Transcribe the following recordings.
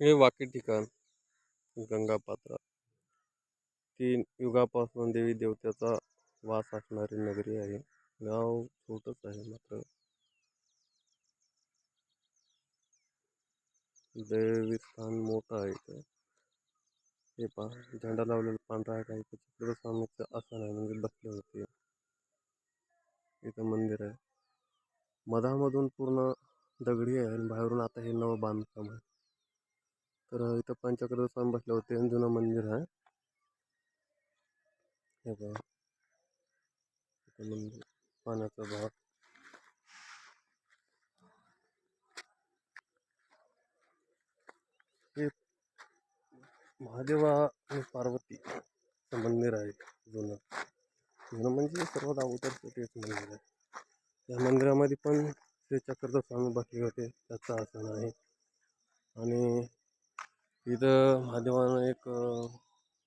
हे वाकी ठिकाण गंगापात्रा तीन युगापासून देवी देवतेचा वास असणारी नगरी आहे. गाव छोटंच आहे मात्र. देवी स्थान मोठं आहे ते हे पहा झेंडा लावलेला पांढरा आहे काही चित्र स्वामीचं आसन आहे म्हणजे बसले होते. इथं मंदिर आहे. मधामधून पूर्ण दगडी आहे आणि बाहेरून आता हे नवं बांधकाम आहे. तर इथं पंचक्रोध स्वामी बसले होते आणि जुनं मंदिर आहे. हे बघा. इथं मंदिर पाण्याचा भाग. हे महादेवा आणि पार्वती मंदिर आहे जुनं. जुनं म्हणजे सर्वात अगोदरचं तेच मंदिर आहे. त्या मंदिरामध्ये पण श्री चक्रधर स्वामी बसले होते त्याचं आसन आहे. आणि इथं महादेवानं एक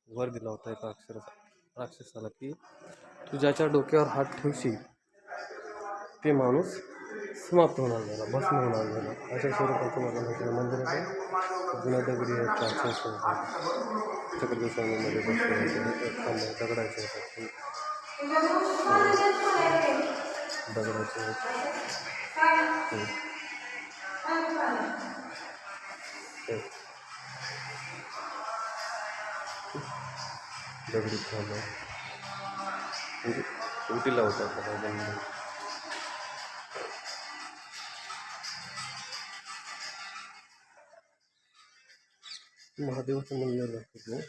वर दिला होता एका अक्षर राक्षसाला की तू ज्याच्या डोक्यावर हात ठेवशील ते माणूस समाप्त होणार झाला भस्म होणार झाला. अशा स्वरूपाचं मला म्हटलं आहे. मंदिर आहे जुन्या दगडी आहेत. प्राचीन स्वरूपात दगडी त्याला जन्म. महादेवाचं मंदिर दाखवतो.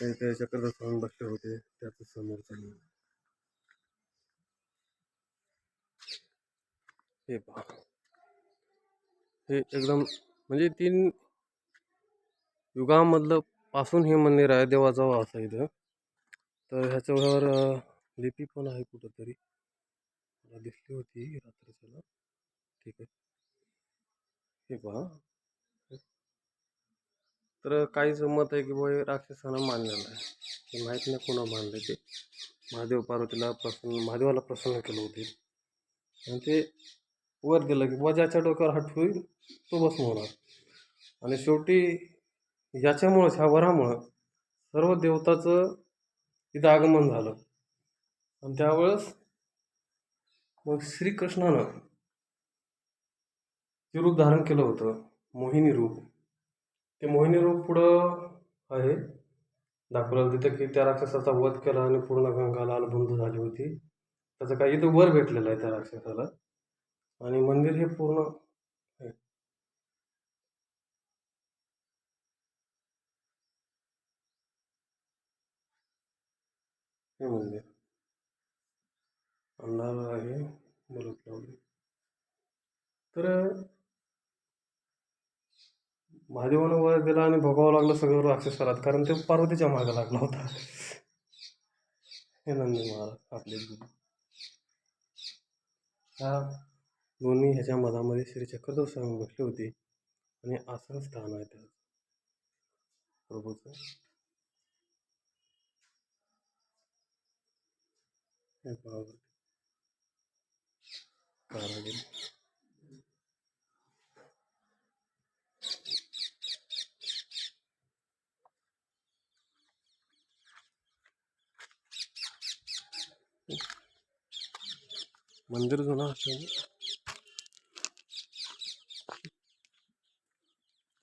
ते ते होते हे एकदम म्हणजे तीन युगामधलं पासून हे मंदिर आहे देवाचा वास आहे इथं. तर ह्याच्यावर लिपी पण आहे कुठंतरी. मला दिसली होती रात्रीच्याला. ठीक आहे. हे पहा. तर काहीच मत आहे की बा हे राक्षसानं मानलेलं आहे ते माहीत नाही कोणा मानलं ते. महादेव पार्वतीला प्रसन्न महादेवाला प्रसन्न केलं होते. आणि ते वर दिलं की बुवा ज्याच्या डोक्यावर हट होईल तो बस होणार आणि शेवटी याच्यामुळंच ह्या वरामुळं सर्व देवताचं तिथं आगमन झालं. आणि त्यावेळेस मग श्रीकृष्णानं जे रूप धारण केलं होतं मोहिनी रूप ते मोहिनी रूप पुढं आहे. दाखवलं तिथं की त्या राक्षसाचा वध केला आणि पूर्ण गंगा लालबंद झाली होती. त्याचं काही इथं वर भेटलेलं आहे त्या राक्षसाला. आणि मंदिर हे पूर्ण आहे. हे मंदिर अंधार आहे बलत लावली तर महादेवानं वर दिला आणि भोगावं लागलं सगळं राक्षसाला कारण ते पार्वतीच्या मागे लागला होता हे नंदी महाराज आपले गुरु ह्या दोन्ही ह्याच्या मधामध्ये श्री चक्रधर स्वामी बसले होते आणि आसन स्थान आहे त्याचं प्रभूचं मंदिर जुनं असल्याने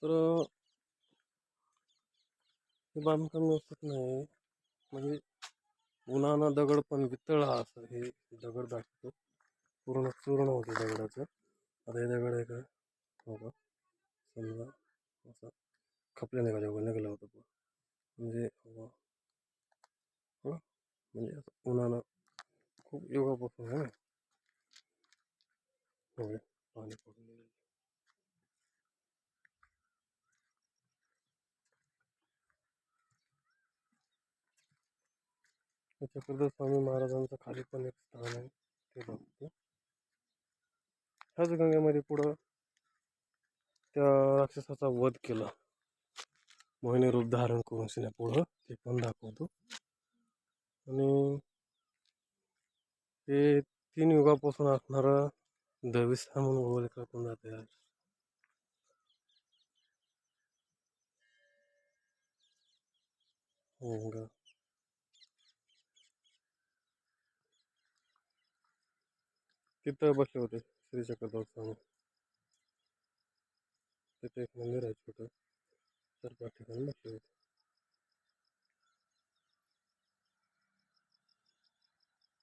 तर हे बांधकाम व्यवस्थित नाही म्हणजे उन्हानं दगड पण वितळा असं हे दगड दाखवतो. पूर्ण चूर्ण होतं दगडाचं. आता हे दगड आहे का? हो का समजा असा खपल्या निघाल्या वगैरे निघाला होता पण म्हणजे हो? म्हणजे असं उन्हानं खूप योगापासून आहे ना पाणी पडून त्याच्याकडं स्वामी महाराजांचं खाली पण एक स्थान आहे ते बघतो. ह्याच गंगेमध्ये पुढं त्या राक्षसाचा वध केला. मोहिनी रूप धारण करून शिण्यापुढं ते पण दाखवतो. आणि ते तीन युगापासून असणारं दविस्थान म्हणून ओळखलं पण जाते. हो तिथं बसले होते श्री चक्रधर स्वामी. तिथे एक मंदिर आहे छोटं. तर त्या ठिकाणी बसले होते.